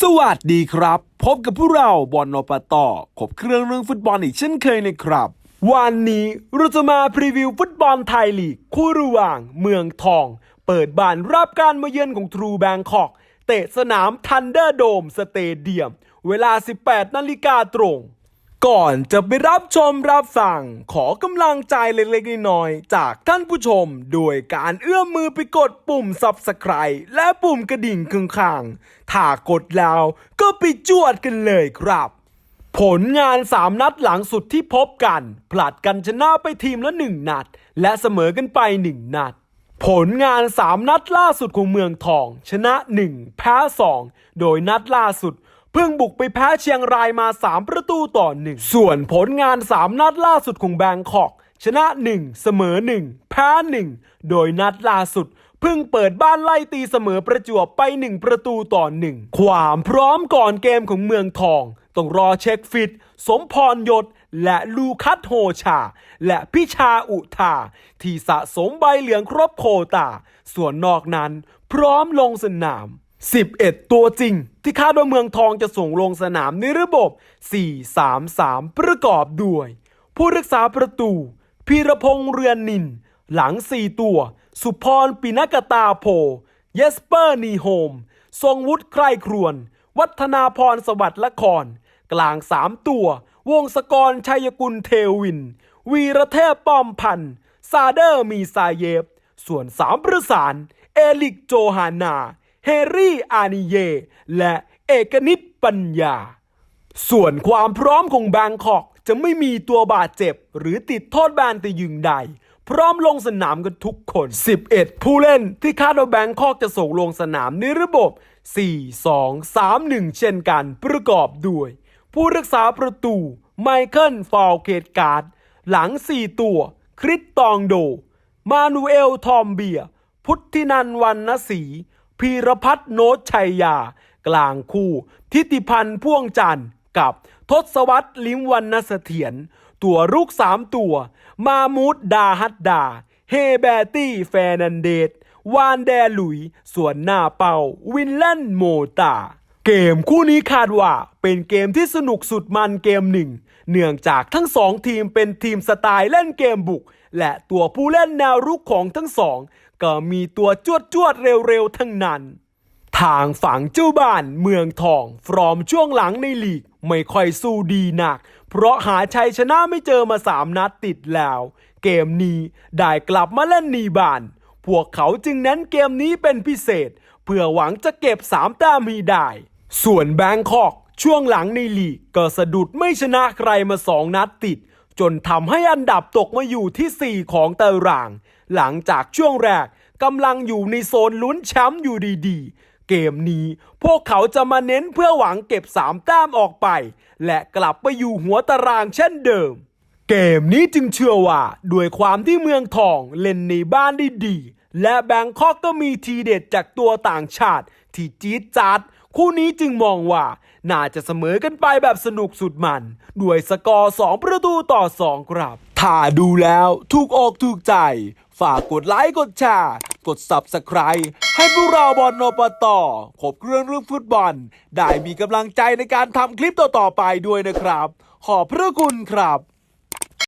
สวัสดีครับ พบกับพวกเราบอลนปตอขบเครื่องเรื่องฟุตบอลอีกเช่นเคยนะครับ วันนี้เราจะมาพรีวิวฟุตบอลไทยลีก คู่ระหว่างเมืองทอง เปิดบ้านรับการมาเยือนของทรูแบงคอก เตะสนามทันเดอร์โดมสเตเดียม เวลา 18 นาฬิกาตรง ก่อนจะไปรับชมรับฟัง ขอกำลังใจเล็กๆน้อยๆจากท่านผู้ชม โดยการเอื้อมมือไปกดปุ่ม Subscribe และปุ่มกระดิ่งข้างๆถ้ากดแล้วก็ไปจวดกันเลยครับ ผลงาน 3 นัดหลังสุดที่พบกัน ผลัดกันชนะไปทีมละ 1 นัด และเสมอกันไป 1 นัด ผลงาน 3 นัดล่าสุดของเมืองทอง ชนะ 1 แพ้ 2 โดยนัดล่าสุด พิ่งบุกไปแพ้เชียงรายมา 3 ประตูต่อ1ส่วนผลงาน 3 นัดล่าสุดของแบงคอก ชนะ 1 เสมอ 1 แพ้ 1 โดยนัดล่าสุดเพิ่งเปิดบ้านไล่ตีเสมอประจวบไป 1 ประตูต่อ 1 ความพร้อมก่อนเกมของเมืองทอง ต้องรอเช็คฟิต สมพรยศและลูคัสโฮชา และพิชาอุทา ที่สะสมใบเหลืองครบโควตา ส่วนนอกนั้น พร้อมลงสนาม 11 ตัวจริง ที่คาดว่าเมืองทองจะส่งลงสนามในระบบ 4-3-3 ประกอบด้วย ผู้รักษาประตู พีรพงษ์เรือนนิน หลัง 4 ตัว สุพรปินกตาโพ เยสเปอร์นีโฮม ทรงวุฒิใคร่ครวน วัฒนาพรสวัสดิ์ละคร กลาง 3 ตัว วงศกรชัยกุลเทวิน วีระเทพป้อมพันธ์ซาเดอร์มีซาเยฟ ส่วนสามประสาน เอลิกโจฮานา เฮรี่อานิเย และเอกนิตปัญญา ส่วนความพร้อมของแบงคอกจะไม่มีตัวบาดเจ็บ หรือติดโทษแบนแต่ยึงใด พร้อมลงสนามกันทุกคน 11 ผู้เล่นที่คาดว่าแบงคอกจะส่งลงสนามในระบบ 4-2-3-1 เช่นกันประกอบด้วย ผู้รักษาประตูไมเคิลฟาวเกตการ์ด หลัง 4 ตัว คริสตองโด มานูเอล ทอมเบีย พุทธินันวันนศรี พีรพัฒน์โนตชัยยา กลางคู่ ทิติพันธ์พ่วงจันทร์กับทศวรรษลิมวันนเสถียรตัวลูกสามตัว มามูดดาฮัดดา เฮเบตี้แฟรนันเดตวานแดหลุย ส่วนหน้าเป่า วินเลนโมตา เกมคู่นี้คาดว่าเป็นเกมที่สนุกสุดมันเกมหนึ่ง เนื่องจากทั้งสองทีมเป็นทีมสไตล์เล่นเกมบุก และตัวผู้เล่นแนวรุกของทั้งสอง ก็มีตัวจวดจวดเร็วๆทั้งนั้น ทางฝั่งเจ้าบ้านเมืองทอง ฟรอมช่วงหลังในลีก ไม่ค่อยสู้ดีหนัก เพราะหาชัยชนะไม่เจอมาสามนัดติดแล้ว เกมนี้ได้กลับมาเล่นนีบาน พวกเขาจึงเน้นเกมนี้เป็นพิเศษ เพื่อหวังจะเก็บสามแต้มให้ได้ ส่วนแบงคอกช่วงหลังในลีกก็สะดุดไม่ชนะใครมาสองนัดติด จนทำให้อันดับตกมาอยู่ที่ 4 ของตาราง หลังจากช่วงแรกกำลังอยู่ในโซนลุ้นแชมป์อยู่ดีๆ เกมนี้พวกเขาจะมาเน้นเพื่อหวังเก็บ 3 แต้มออกไป และกลับไปอยู่หัวตารางเช่นเดิม เกมนี้จึงเชื่อว่าด้วยความที่เมืองทองเล่นในบ้านได้ดี และแบงคอกก็มีทีเด็ดจากตัวต่างชาติที่จี๊ดจัด คู่นี้จึงมองว่า น่าจะเสมอกันไปแบบสนุกสุดมัน ด้วยสกอร์ 2 ประตูต่อ 2 ครับ ถ้าดูแล้วถูกอกถูกใจ ฝากกดไลค์กดแชร์กด Subscribe ให้พวกเราบอลนปต่อขบเครื่องเรื่องฟุตบอล ได้มีกำลังใจในการทำคลิปต่อๆไปด้วยนะครับ ขอบพระคุณครับ